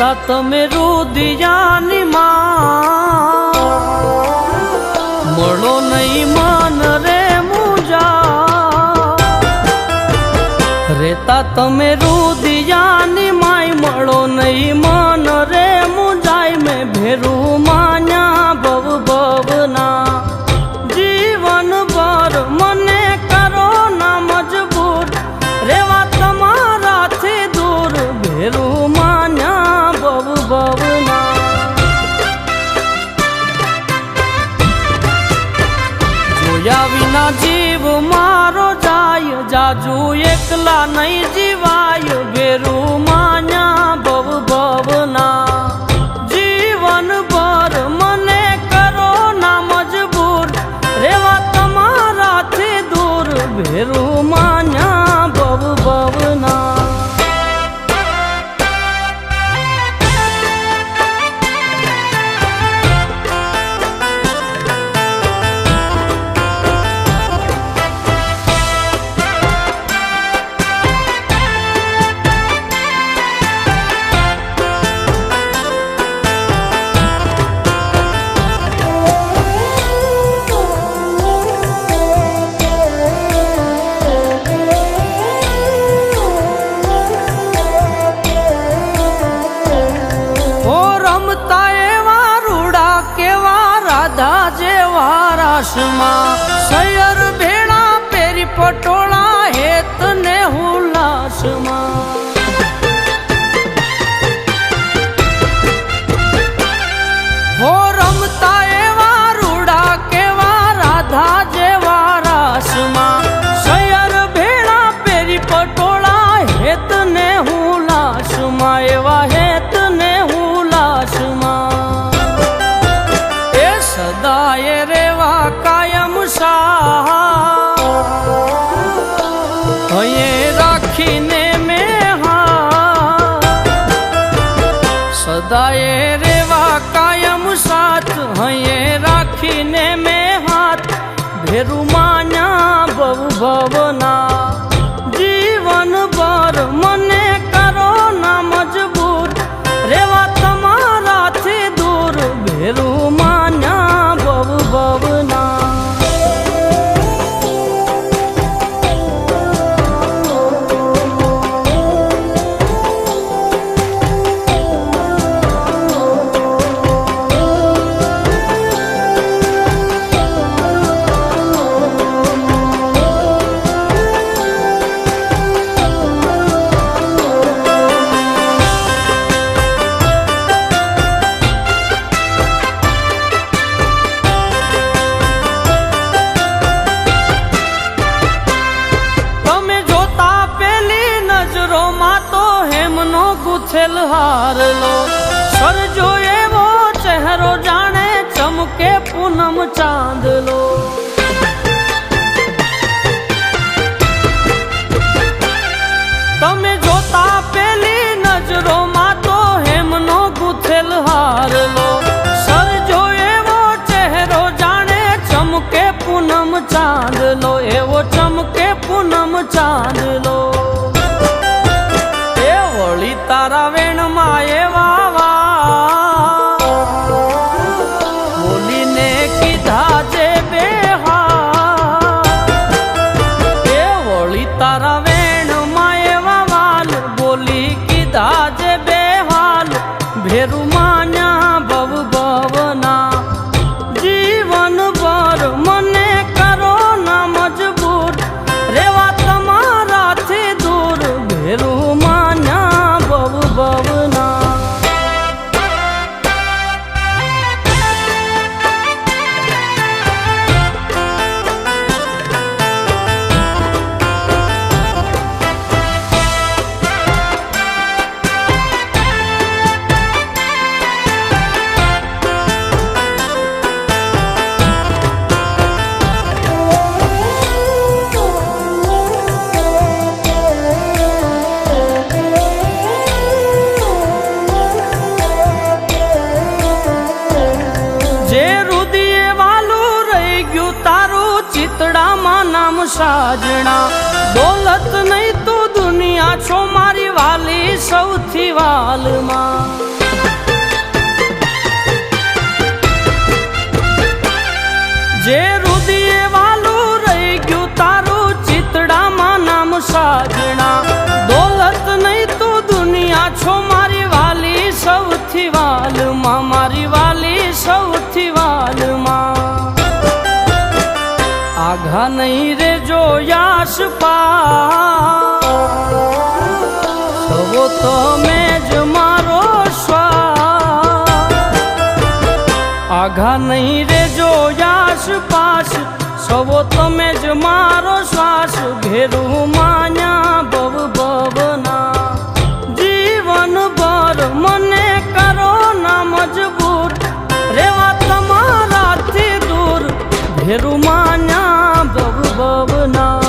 રેતા તમે રુદિયાની માં મળો નહીં મન રે મુજા. રેતા તમે રુદિયાની માય મળો નહીં મન નહીં જીવાય ભેરું માન્યા ભવ ભવના. જીવન ભર મને કરો ના મજબૂર. રેવા તમારાથી દૂર ભેરું માન્યા રાધા જેવા સૈયર ભેળા પેરી પટોળા હેત ને હુલાસમાં ભવ ગુથેલ હારલો સરજો એવો ચહેરો જાણે ચમકે પૂનમ ચાંદલો તમે જોતા પેલી નજરોમાં તો હેમનો ગુથેલ હારલો સરજો એવો ચહેરો જાણે ચમકે પૂનમ ચાંદલો એવો ચમકે પૂનમ ચાંદલો ભેરું સાજણા દોલત નહીં તો દુનિયા છો મારી વાલી સૌથી વાલમાં. હર્ષ પાવો તમે જ મારો આઘા નહીં રે જો યાસ પાસ સવો તમે જ મારો શ્વાસ ભેરું માન્યા ભવ ભવના જીવન ભર મને કરો ના મજબૂર રેવા તમારાથી દૂર ભેરું માન્યા ભવ ભવના.